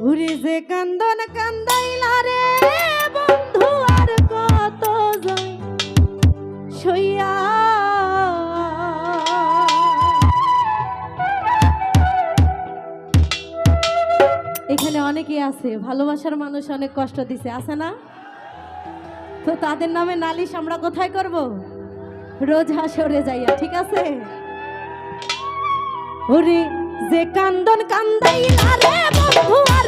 ঘুরে যে কান্দন কান্দাইলা বন্ধু, আর কত সইয়া। এখানে অনেকে আছে, ভালোবাসার মানুষ অনেক কষ্ট দিছে, আছে না? তো তাদের নামে নালিশ আমরা কোথায় করব? রোজ হাসরে যাইয়া, ঠিক আছে? ওরে যে কান্দন কান্দাই না রে বন্ধু আর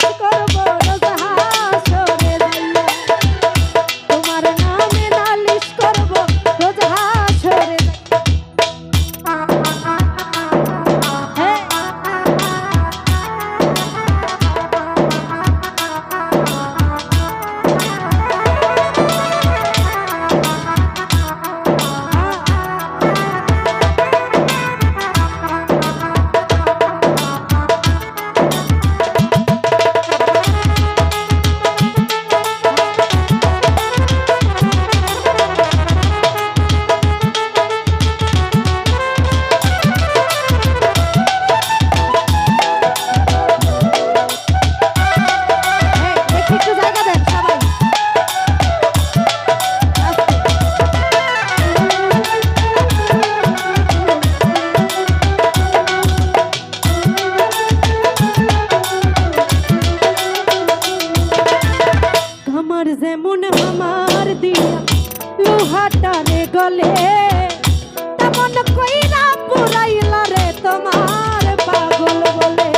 Thank you. চলে। তেমন কইরা পুরাইলা রে তোমার পাগল বলে।